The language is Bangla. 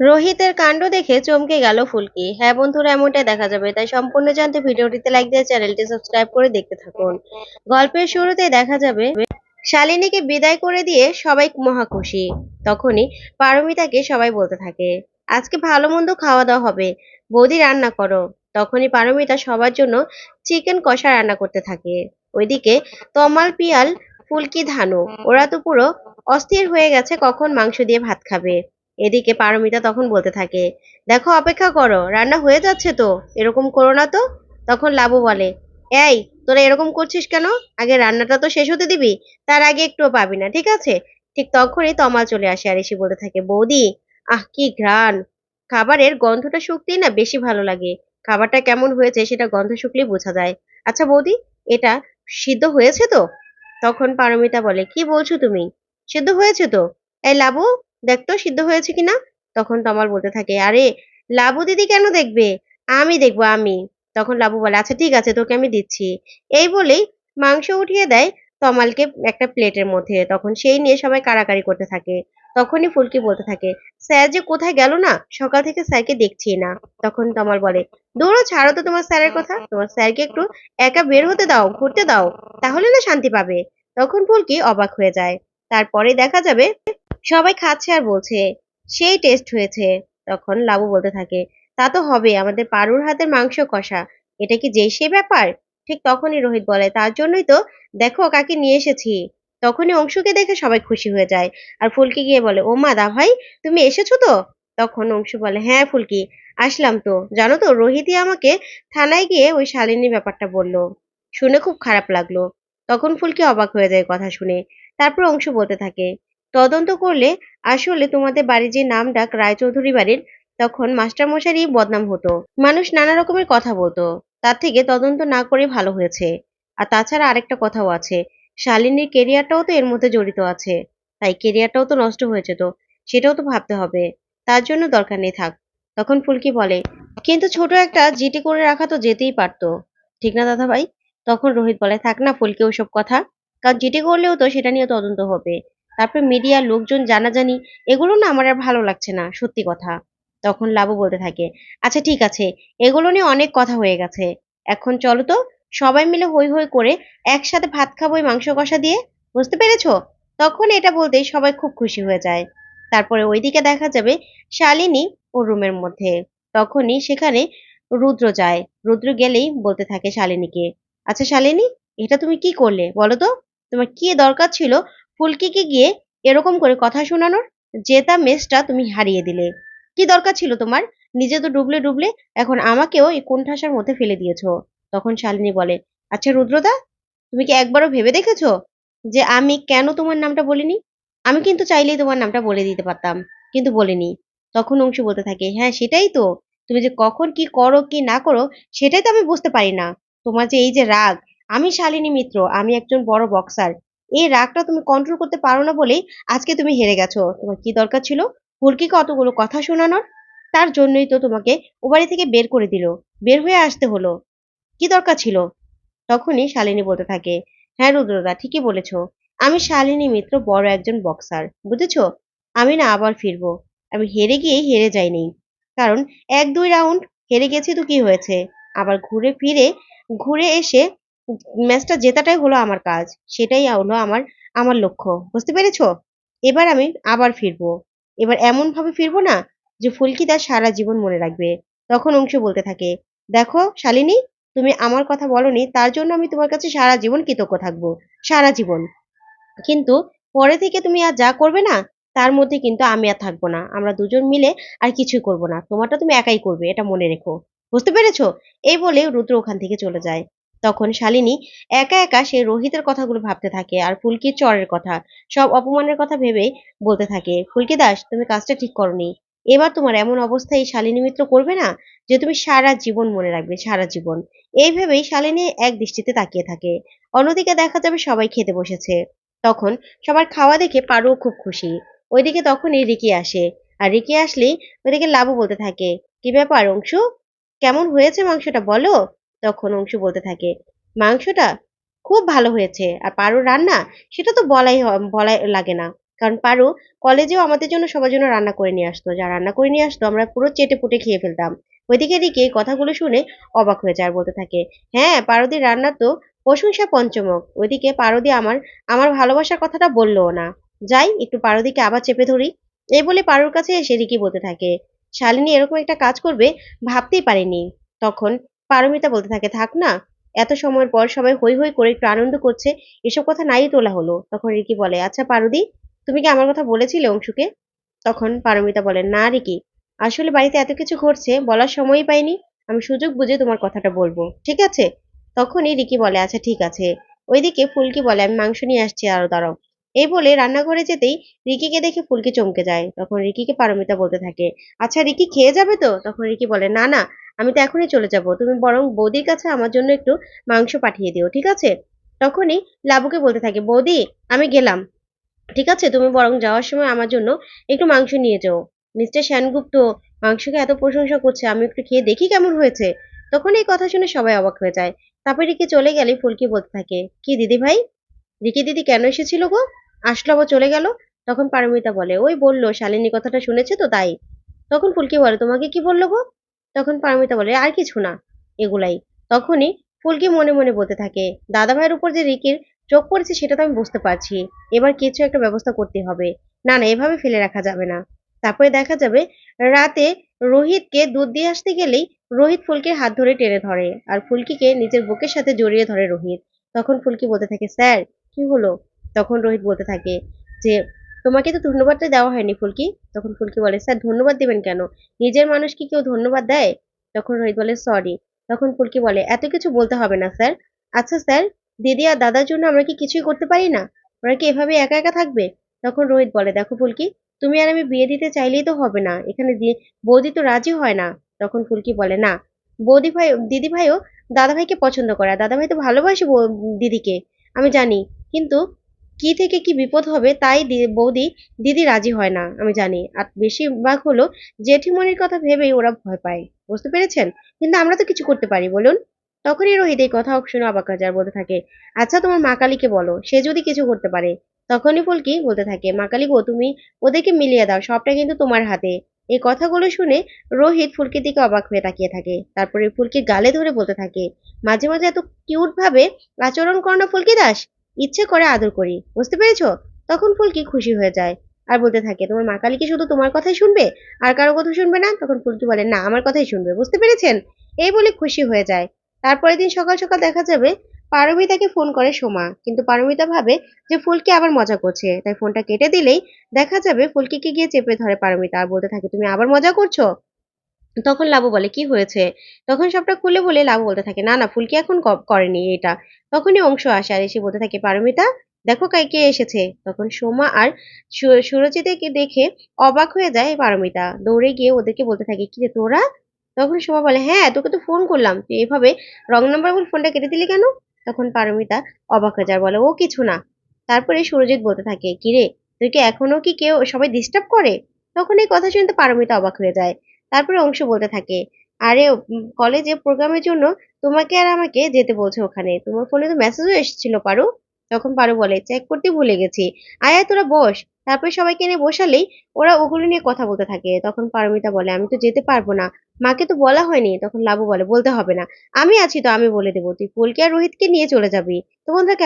রোহিতের কাণ্ড দেখে চমকে গেল ফুলকি। হ্যাঁ বন্ধুরা, এমনটাই দেখা যাবে। তাই সম্পূর্ণ জানতে ভিডিওটিতে লাইক দিয়ে চ্যানেলটি সাবস্ক্রাইব করে দেখতে থাকুন। গল্পের শুরুতে দেখা যাবে, শালিনীকে বিদায় করে দিয়ে সবাই মহা খুশি। তখনই পারমিতাকে সবাই বলতে থাকে, আজকে ভালো মন্দ খাওয়া দাওয়া হবে, বৌদি রান্না করো। তখনই পারমিতা সবার জন্য চিকেন কষা রান্না করতে থাকে। ওইদিকে তমাল, পিয়াল, ফুলকি, ধানু, ওরা তো পুরো অস্থির হয়ে গেছে, কখন মাংস দিয়ে ভাত খাবে। এদিকে পারমিতা তখন বলতে থাকে, দেখো, অপেক্ষা করো, রান্না হয়ে যাচ্ছে তো, এরকম করো না তো? তখন লাবু বলে, এই, তোরা এরকম করছিস কেন? আগে রান্নাটা তো শেষ হতে দিবি, তার আগে একটুও পাবি না, ঠিক আছে? ঠিক তখনই তমাল চলে আসে আর এসে বলতে থাকে, বৌদি, আহ, কি ঘ্রাণ! খাবারের গন্ধটা শুকতেই না বেশি ভালো লাগে। খাবারটা কেমন হয়েছে সেটা গন্ধ শুকলেই বোঝা যায়। আচ্ছা বৌদি, এটা সিদ্ধ হয়েছে তো? তখন পারমিতা বলে, কি বলছো তুমি? সিদ্ধ হয়েছে তো? এই, লাবু দেখতো সিদ্ধ হয়েছে কিনা? তখন তমাল বলতে থাকে, আরে, লাবু দিদি কেন দেখবে? আমি দেখব, আমি। তখন লাবু বলে আচ্ছা ঠিক আছে, তোকে আমি দিচ্ছি। এই বলেই মাংস উঠিয়ে দেয় তমালকে একটা প্লেটের মধ্যে। তখন সেই নিয়ে সবাই কারাকারি করতে থাকে। তখনই ফুলকি বলতে থাকে, স্যার যে কোথায় গেল না? সকাল থেকে স্যারকে দেখছি না। তখন তমাল বলে, দৌড়ো, ছাড়ো তো তোমার স্যারের কথা। তোমার স্যারকে একটু একা বের হতে দাও, ঘুরতে দাও। তাহলে না শান্তি পাবে। তখন ফুলকি অবাক হয়ে যায়। তারপরে দেখা যাবে সবাই খাচ্ছে আর বলছে, সেই টেস্ট হয়েছে। তখন লাবু বলতে থাকে, তা তো হবে, আমাদের পারুর হাতের মাংস কষা। এটা কি যেই সে ব্যাপার? ঠিক তখনই রোহিত বলে, তার জন্যই তো, দেখো কাকে নিয়ে এসেছি। তখনই অংশুকে দেখে সবাই খুশি হয়ে যায়। আর ফুলকি গিয়ে বলে, ও মা দা ভাই, তুমি এসেছ তো? তখন অংশু বলে হ্যাঁ ফুলকি, আসলাম তো। জানো তো, রোহিতই আমাকে থানায় গিয়ে ওই শালিনীর ব্যাপারটা বলল। শুনে খুব খারাপ লাগল। তখন ফুলকি অবাক হয়ে যায় কথা শুনে। তারপর অংশু বলতে থাকে তদন্ত করলে আসলে তোমাদের বাড়ির যে নাম ডাক রায়চৌধুরী বাড়ির, তখন মাস্টার মশারই বদনাম হতো। মানুষ নানা রকমের কথা বলতো। তার থেকে তদন্ত না করে ভালো হয়েছে। আর তাছাড়া আরেকটা কথাও আছে। শালিনীর কেরিয়ারটাও তো এর মধ্যে জড়িত আছে। তাই কেরিয়ারটাও তো নষ্ট হয়েছে তো, সেটাও তো ভাবতে হবে। তার জন্য দরকার নেই থাক। তখন ফুলকি বলে, কিন্তু ছোট একটা জিটি করে রাখা তো যেতেই পারতো। ঠিক না দাদা ভাই তখন রোহিত বলে, থাক না ফুলকি, ওসব কথা। কারণ জিটি করলেও তো সেটা নিয়ে তদন্ত হবে। তারপর মিডিয়ার লোকজন জানাজানি, এগুলো না আমার আর ভালো লাগছে না, সত্যি কথা। তখন লাবু বলতে থাকে আচ্ছা ঠিক আছে, এগুলো নিয়ে অনেক কথা হয়ে গেছে। এখন চলো তো, সবাই মিলে হই হই করে একসাথে ভাত খাব মাংস কষা দিয়ে, বুঝতে পেরেছ? তখন এটা বলতেই সবাই খুব খুশি হয়ে যায়। তারপরে ওইদিকে দেখা যাবে শালিনী ও রুমের মধ্যে। তখনই সেখানে রুদ্র যায়। রুদ্র গেলেই বলতে থাকে শালিনীকে আচ্ছা শালিনী, এটা তুমি কি করলে? বলো তো, তোমার কি দরকার ছিল? ফুলকিকে গিয়ে এরকম করে কথা শোনানোর জেতা মেসটা তুমি হারিয়ে দিলে। কি দরকার ছিল তোমার? নিজে তো ডুবলে ডুবলে এখন আমাকেও এই কোণঠাসার মধ্যে ফেলে দিয়েছ। তখন শালিনী বলে আচ্ছা রুদ্রদা, তুমি কি একবারও ভেবে দেখেছ যে আমি কেন তোমার নামটা বলিনি? আমি কিন্তু চাইলেই তোমার নামটা বলে দিতে পারতাম, কিন্তু বলিনি। তখন অংশু বলতে থাকে হ্যাঁ সেটাই তো। তুমি যে কখন কি করো, কি না করো, সেটাই তো আমি বুঝতে পারি না। তোমার যে এই যে রাগ, আমি শালিনী মিত্র, আমি একজন বড় বক্সার এই রাগটা তুমি কন্ট্রোল করতে পারো না বলেই আজকে তুমি হেরে গেছো। তোমার কি দরকার ছিল? ফুলকিকে অতগুলো কথা শোনানোর? তার জন্যই তো তোমাকে ও বাড়ি থেকে বের করে দিল। বের হয়ে আসতে হলো। কি দরকার ছিল? তখনই শালিনী বলতে থাকে হ্যাঁ রুদ্রদা, ঠিকই বলেছ। আমি শালিনী মিত্র বড় একজন বক্সার বুঝেছ? আমি না আবার ফিরবো। আমি হেরে গিয়েই হেরে যাইনি। কারণ এক দুই রাউন্ড হেরে গেছি তো কি হয়েছে? আবার ঘুরে ফিরে, ঘুরে এসে ম্যাচটা জেতাটাই হলো আমার কাজ, সেটাই হলো আমার আমার লক্ষ্য। বুঝতে পেরেছ? এবার আমি আবার ফিরবো। এবার এমন ভাবে ফিরবো না যে ফুলকি তার সারা জীবন মনে রাখবে। তখন অংশু বলতে থাকে, দেখো শালিনী, তুমি আমার কথা বলনি, তার জন্য আমি তোমার কাছে সারা জীবন কৃতজ্ঞ থাকব, সারা জীবন। কিন্তু পরে থেকে তুমি আর যা করবে না, তার মধ্যে কিন্তু আমি আর থাকব না। আমরা দুজন মিলে আর কিছুই করব না। তোমারটা তুমি একাই করবে, এটা মনে রেখো। বুঝতে পেরেছ? এই বলে রুদ্র ওখান থেকে চলে যায়। তখন শালিনী একা একা সে রোহিতের কথাগুলো ভাবতে থাকে আর ফুলকির চরের কথা, সব অপমানের কথা ভেবে বলতে থাকে, ফুলকি দাস, তুমি কাজটা ঠিক করনি। এবার তোমার এমন অবস্থায় এই শালিনী মিত্র করবে না যে তুমি সারা জীবন মনে রাখবে, সারা জীবন। এই ভেবেই শালিনী এক দৃষ্টিতে তাকিয়ে থাকে। অন্যদিকে দেখা যাবে সবাই খেতে বসেছে। তখন সবার খাওয়া দেখে পারুও খুব খুশি। ওইদিকে তখনই রিকি আসে। আর রিকি আসলেই ওইদিকে লাবু বলতে থাকে, কি ব্যাপার অংশু? কেমন হয়েছে মাংসটা বলো? তখন অংশু বলতে থাকে, মাংসটা খুব ভালো হয়েছে আর পারুর রান্না সেটা তো বলাই বলাই লাগে না। কারণ পারু কলেজেও আমাদের জন্য সবার জন্য রান্না করে নিয়ে আসতো, যা রান্না করে নিয়ে আসতো আমরা পুরো চেটে পুটে খেয়ে ফেলতাম। ওইদিকে রিকি কথাগুলো শুনে অবাক হয়ে যায় বলতে থাকে হ্যাঁ পারুদির রান্না তো প্রশংসা পঞ্চমুখ ওইদিকে পারুদি আমার আমার ভালোবাসার কথাটা বলল না। যাই, একটু পারুদিকে আবার চেপে ধরি। এই বলে পারুর কাছে এসে রিকি বলতে থাকে, শালিনী এরকম একটা কাজ করবে ভাবতেই পারিনি। তখন পারমিতা বলতে থাকে, থাক না, এত সময়ের পর সবাই হই হই করে একটু আনন্দ করছে, এসব কথা নাই তোলা হলো। তখন রিকি বলে আচ্ছা পারুদি, তুমি কি আমার কথা বলেছিলে অংশুকে? তখন পারমিতা বলে, না রিকি, আসলে বাড়িতে এত কিছু ঘটছে, বলার সময়ই পাইনি, আমি সুযোগ বুঝে তোমার কথাটা বলব, ঠিক আছে? তখনই রিকি বলে আচ্ছা ঠিক আছে। ওইদিকে ফুলকি বলে, আমি মাংস নিয়ে আসছি, আরও দাঁড়াও। এই বলে রান্নাঘরে যেতেই রিকিকে দেখে ফুলকি চমকে যায়। তখন রিকিকে পারমিতা বলতে থাকে আচ্ছা রিকি, খেয়ে যাবে তো? তখন রিকি বলে, না না আমি তো এখনই চলে যাব। তুমি বরং বৌদির কাছে আমার জন্য একটু মাংস পাঠিয়ে দিও, ঠিক আছে? তখনই লাবুকে বলতে থাকে, বৌদি, আমি গেলাম। ঠিক আছে, তুমি বরং যাওয়ার সময় আমার জন্য একটু মাংস নিয়ে যাও। মিস্টার সেনগুপ্ত মাংসকে এত প্রশংসা করছে, আমি একটু খেয়ে দেখি কেমন হয়েছে। তখন এই কথা শুনে সবাই অবাক হয়ে যায়। তারপরে রিকি চলে গেলে ফুলকি বলতে থাকে, কি দিদি ভাই? রিকি দিদি কেন এসেছিল গো? আসলো আবার চলে গেল? তখন পারমিতা বলে, ওই বলল শালিনী কথাটা শুনেছে তো তাই। তখন ফুলকি বলে, তোমাকে কি বলল গো? তখন পারমিতা বলে, আর কিছু না। এগুলাই। তখনই ফুলকি মনে মনে বলতে থাকে দাদা ভাইয়ের উপর যে রিকির চোখ পড়েছে সেটা তো আমি বুঝতে পারছি। এবার কিছু একটা ব্যবস্থা করতে হবে। না না, এভাবে ফেলে রাখা যাবে না। তারপরে দেখা যাবে রাতে রোহিতকে দুধ দিয়ে আসতে গেলেই রোহিত ফুলকির হাত ধরে টেনে ধরে আর ফুলকিকে নিজের বুকের সাথে জড়িয়ে ধরে রোহিত। তখন ফুলকি বলতে থাকে, স্যার, কি হলো? তখন রোহিত বলতে থাকে যে তোমাকে তো ধন্যবাদটা দেওয়া হয়নি ফুলকি। তখন ফুলকি বলে, স্যার, ধন্যবাদ দেবেন কেন? নিজের মানুষ কি কেউ ধন্যবাদ দেয়? তখন রোহিত বলে, সরি। তখন ফুলকি বলে, এত কিছু বলতে হবে না, স্যার। আচ্ছা স্যার, দিদি আর দাদার জন্য আমরা কি কিছুই করতে পারি না? ওরা কি এভাবে একা একা থাকবে? তখন রোহিত বলে, দেখো ফুলকি, তুমি আর আমি বিয়ে দিতে চাইলেই তো হবে না। এখানে বৌদি তো রাজি হয় না। তখন ফুলকি বলে, না, বৌদি ভাই, দিদি ভাইও দাদা ভাইকে পছন্দ করে দাদা ভাই তো ভালোবাসে দিদিকে। আমি জানি, কিন্তু কি থেকে কি বিপদ হবে তাই বৌদি, দিদি রাজি হয় না, আমি জানি। আর বেশিরভাগ হলো জেঠিমনির কথা ভেবেই ওরা ভয় পায়। বুঝতে পেরেছেন? কিন্তু আমরা তো কিছু করতে পারি, বলুন। তখনই রোহিত এই কথা শুনে অবাক যায়, বলতে থাকে আচ্ছা তোমার মা কালীকে বলো, সে যদি কিছু করতে পারে? তখনই ফুলকি বলতে থাকে, মা কালী গো, তুমি ওদেরকে মিলিয়ে দাও, সবটা কিন্তু তোমার হাতে। এই কথাগুলো শুনে রোহিত ফুলকির দিকে অবাক হয়ে তাকিয়ে থাকে। তারপরে ফুলকি গালে ধরে বলতে থাকে, মাঝে মাঝে এত কিউট ভাবে আচরণ করো না ফুলকি দাস। ইচ্ছে করে আদর করি, বুঝতে পেরেছ? তখন ফুলকি খুশি হয়ে যায় আর বলতে থাকে, তোমার মা কালী কি শুধু তোমার কথাই শুনবে? আর কারও কথা শুনবে না? তখন ফুলকি বলে, না, আমার কথাই শুনবে, বুঝতে পেরেছেন? এই বলে খুশি হয়ে যায়। তারপরের দিন সকাল সকাল দেখা যাবে পারমিতাকে ফোন করে সোমা। কিন্তু পারমিতা ভাবে যে ফুলকি আবার মজা করছে, তাই ফোনটা কেটে দিলেই দেখা যাবে ফুলকিকে গিয়ে চেপে ধরে পারমিতা আর বলতে থাকে, তুমি আবার মজা করছ? তখন লাবু বলে, কি হয়েছে? তখন সবটা খুলে বলে লাবু বলতে থাকে, না না, ফুলকি এখন করেনি এটা। তখনই অংশ আসে আর এসে বলতে থাকে, পারমিতা, দেখো কাই কে এসেছে। তখন সোমা আর সু- সুরজিৎকে দেখে অবাক হয়ে যায় পারমিতা, দৌড়ে গিয়ে ওদেরকে বলতে থাকে, কি রে তোরা? তখন সোমা বলে হ্যাঁ তোকে তো ফোন করলাম, তুই এভাবে রং নাম্বার বলে ফোনটা কেটে দিলি কেন? তখন পারমিতা অবাক হয়ে যায়, বলে, ও কিছু না। তারপরে সুরজিৎ বলতে থাকে কিরে তুই কি এখনও কি কেউ সবাই ডিস্টার্ব করে? তখন এই কথা শুনতে পারমিতা অবাক হয়ে যায়। তারপরে অংশ বলতে থাকে। আরে কলেজে প্রোগ্রামের জন্য তোমাকে আর আমাকে যেতে বলছে ওখানে। তোমার ফোনে তো মেসেজও এসেছিল, পারু। তখন পারু বলে, চেক করতে ভুলে গেছি। আয়, তোরা বস। তারপরে সবাইকে এনে বসালেই ওরা ওগুলো নিয়ে কথা বলতে থাকে। তখন পারমিতা বলে, আমি তো যেতে পারব না। মাকে তো বলা হয়নি। তখন লাবু বলে, বলতে হবে না। আমি আছি তো, আমি বলে দেবো। তুই ফুলকে আর রোহিতকে নিয়ে চলে যাবি। তো বন্ধুরা, কেমন